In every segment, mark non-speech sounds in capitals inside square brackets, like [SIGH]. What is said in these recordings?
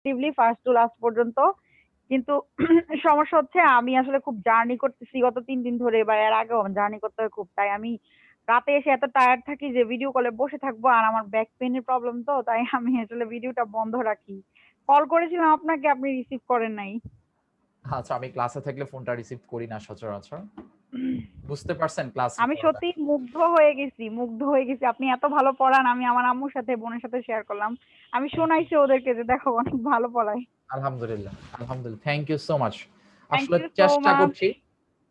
কনসেকিউটিভলি first to last পর্যন্ত। কিন্তু [CLEARS THROAT] সমস্যা হচ্ছে আমি আসলে খুব জার্নি করতেছি, গত তিন দিন ধরে বা এর আগেও জার্নি করতে হয় খুব। তাই আমি রাতে এসে এত টায়ার্ড থাকি যে ভিডিও কলে বসে থাকব আর আমার ব্যাক পেনের প্রবলেম তো, তাই আমি আসলে ভিডিওটা বন্ধ রাখি। কল করেছিলাম আপনাকে, আপনি রিসিভ করেন নাই। আচ্ছা আমি ক্লাসে থাকলে ফোনটা রিসিভ করি না সচরাচর। বুঝতে পারছেন ক্লাস আমি সত্যি মুগ্ধ হয়ে গেছি মুগ্ধ হয়ে গেছি। আপনি এত ভালো পড়ান আমি আমার আম্মুর সাথে বোনের সাথে শেয়ার করলাম। আমি শোনাইছি ওদেরকে যে দেখো অনেক ভালো পড়ায়। আলহামদুলিল্লাহ আলহামদুলিল্লাহ। থ্যাংক ইউ সো মাচ আসলে চেষ্টা করছি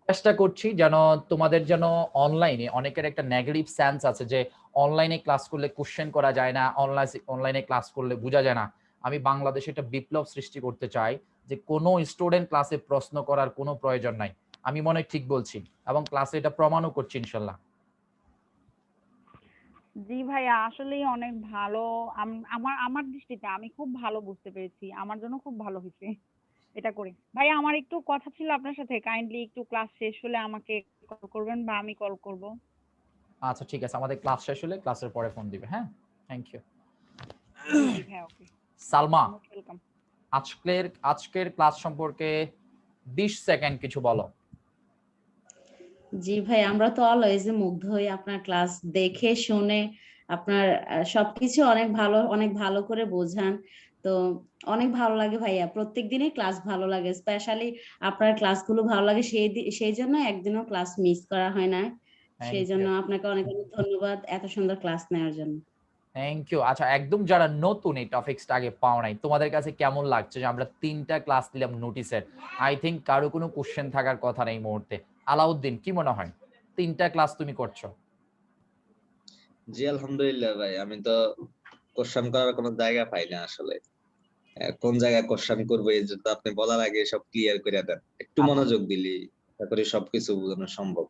চেষ্টা করছি যেন তোমাদের যেন অনলাইনে অনেকের একটা নেগেটিভ সেন্স আছে যে অনলাইনে ক্লাস করলে কোশ্চেন করা যায় না অনলাইন অনলাইনে ক্লাস করলে বোঝা যায় না। আমি বাংলাদেশে একটা বিপ্লব সৃষ্টি করতে চাই যে কোনো স্টুডেন্ট ক্লাসে প্রশ্ন করার কোনো প্রয়োজন নাই। আমি মনে ঠিক বলছি এবং ক্লাসে এটা প্রমাণও করছি ইনশাল্লাহ। জি ভাইয়া আসলেই অনেক ভালো। আমার আমার দৃষ্টিতে আমি খুব ভালো বুঝতে পেরেছি। আমার জন্য খুব ভালো হয়েছে এটা করে। ভাইয়া আমার একটু কথা ছিল আপনার সাথে। কাইন্ডলি একটু ক্লাস শেষ হলে আমাকে কল করবেন বা আমি কল করব। আচ্ছা ঠিক আছে। আমাদের ক্লাস শেষ হলে ক্লাসের পরে ফোন দিবে হ্যাঁ? থ্যাংক ইউ সালমা আজকের আজকের ক্লাস সম্পর্কে বিশ সেকেন্ড কিছু বলো। জি ভাই আমরা তো অলওয়েজ মুগ্ধ হই আপনার ক্লাস দেখে শুনে আপনার সবকিছু অনেক ভালো অনেক ভালো করে বোঝান। তো অনেক ভালো লাগে ভাইয়া প্রত্যেক দিনই ক্লাস ভালো লাগে স্পেশালি আপনার ক্লাসগুলো ভালো লাগে সেই সেই জন্য একদিনও ক্লাস মিস করা হয় না। সেই জন্য আপনাকে অনেক অনেক ধন্যবাদ এত সুন্দর ক্লাস নেওয়ার জন্য। থ্যাংক ইউ আচ্ছা একদম যারা নতুন এই টপিক্সটা আগে পাও নাই তোমাদের কাছে কেমন লাগছে যে আমরা তিনটা ক্লাস দিলাম নোটিসের আই থিংক কারও কোনো কোশ্চেন থাকার কথা নেই মুহূর্তে। আলাউদ্দিন কি মনে হয়? তিনটা ক্লাস তুমি করছ। জি আলহামদুলিল্লাহ ভাই। আমি তো কোশ্চেন করার কোনো জায়গা পাই না আসলে। কোন জায়গায় কোশ্চেন করব এই জন্য আপনি বলার আগে সব ক্লিয়ার করে দেন। একটু আচ্ছা। মনোযোগ দিলি করি সবকিছু বোঝানো সম্ভব।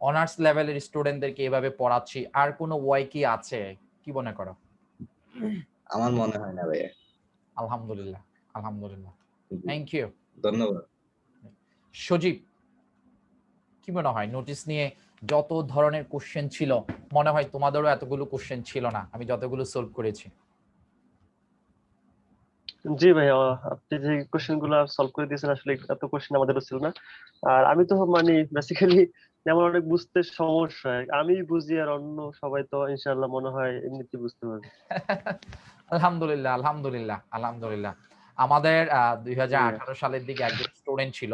অনার্স লেভেলের স্টুডেন্টদেরকে এভাবে পড়াচ্ছি আর কোনো ওয়াই কি আছে? কি মনে করো? আমার মনে হয় না ভাইয়া। আলহামদুলিল্লাহ আলহামদুলিল্লাহ। থ্যাংক ইউ ধন্যবাদ। সজীব কি মনে হয়? নোটিস নিয়ে যত ধরনের কোশ্চেন ছিল মনে হয় তোমাদেরও এতগুলো কোশ্চেন ছিল না। আমি যতগুলো সলভ করেছি। জি ভাই আপনি যে কোশ্চেনগুলো সলভ করে দিয়েছেন আসলে এত কোশ্চেন আমাদেরও ছিল না। আর আমি তো মানে বেসিক্যালি আমার অনেক বুঝতে সমস্যা। হয় আমি বুঝি আর অন্য সবাই তো ইনশাআল্লাহ মনে হয় এমনিতেই বুঝতে পারবে। [LAUGHS] আলহামদুলিল্লাহ আলহামদুলিল্লাহ আলহামদুলিল্লাহ। আমাদের দুই হাজার আঠারো সালের দিকে একজন স্টুডেন্ট ছিল।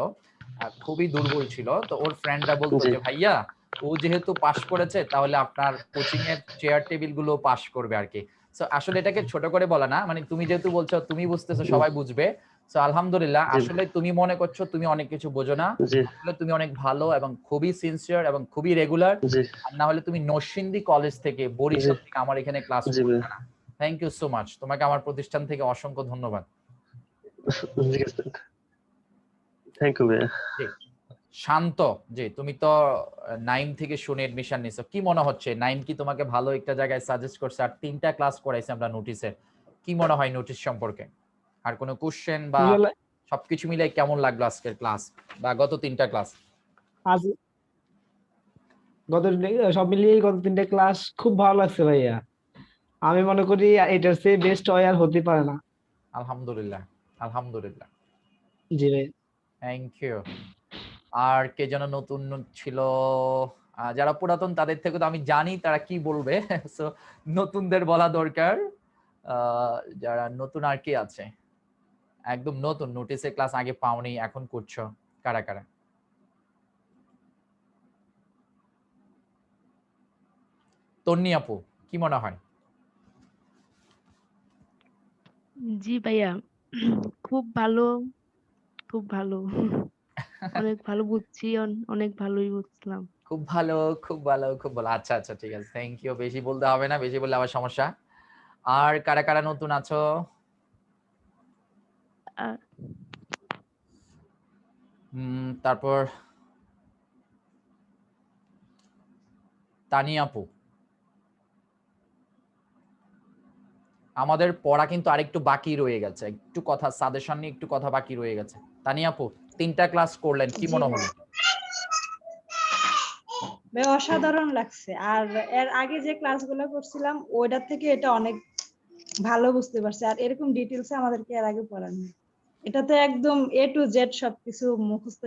খুবই দুর্বল ছিল। তো ওর ফ্রেন্ডরা বলতো। যে ভাইয়া ও যেহেতু পাশ করেছে তাহলে আপনার কোচিং এর চেয়ার টেবিলগুলো পাশ করবে আর কি। সো আসলে এটাকে ছোট করে বলা না। মানে তুমি যেহেতু বলছো তুমি বুঝতেছো সবাই বুঝবে। সো আলহামদুলিল্লাহ আসলে তুমি মনে করছ তুমি অনেক কিছু বোঝো না। আসলে তুমি অনেক ভালো এবং খুবই সিনসিয়ার এবং খুবই রেগুলার আর না হলে তুমি নরসিংদী কলেজ থেকে বরিশাল থেকে আমার এখানে ক্লাস জি না। থ্যাংক ইউ সো মাচ তোমাকে আমার প্রতিষ্ঠান থেকে অসংখ্য ধন্যবাদ। থ্যাংক ইউ ভাইয়া। শান্ত। জি তুমি তো নাইম থেকে শুনে এডমিশন নিছো। কি মনে হচ্ছে? নাইম কি তোমাকে ভালো একটা জায়গায় সাজেস্ট করছে? আর তিনটা ক্লাস করাইছে আমরা নোটিসে কি মনে হয় নোটিস সম্পর্কে? আর কোনো কোশ্চেন বা সবকিছু মিলে কেমন লাগল আজকের ক্লাস বা গত তিনটা ক্লাস আজ গত সব মিলিয়ে গত তিনটে ক্লাস খুব ভালো লাগছে ভাইয়া। আমি মনে করি এটার চেয়ে বেস্ট হয় আর হতে পারে না। আলহামদুলিল্লাহ। আলহামদুলিল্লাহ। জি ভাই থ্যাংক ইউ আর কে যেন নতুন ছিল যারা পুরাতন তাদের থেকে তো আমি জানি তারা কি বলবে। [LAUGHS] সো নতুনদের বলা দরকার যারা নতুন আর কি আছে। একদম নতুন নোটিসে ক্লাস আগে পাওনি, এখন করছ। কারা কারা? তন্নি আপু, কি মনে হয়? জি ভাইয়া, খুব ভালো। খুব ভালো। [LAUGHS] অনেক ভালো বুঝছি অন- অনেক ভালোই বুঝলাম। খুব ভালো খুব ভালো খুব ভালো। আচ্ছা আচ্ছা ঠিক আছে। থ্যাংক ইউ বেশি বলতে হবে না বেশি বললে আবার সমস্যা। আর কারা কারা নতুন আছো? তারপর তানিয়া আপু। আমাদের পড়া কিন্তু আরেকটু বাকি রয়ে গেছে। একটু কথা সাজেশন নিয়ে একটু কথা বাকি রয়ে গেছে। তানিয়া আপু তিনটা ক্লাস করলেন কি মনে হলো? অসাধারণ লাগছে। আর এর আগে যে ক্লাসগুলো করছিলাম ওইটার থেকে এটা অনেক ভালো বুঝতে পারছি। আর এরকম ডিটেলসে আমাদেরকে এর আগে পড়ানো এটা তো একদম এ টু জেড সবকিছু মুখস্থ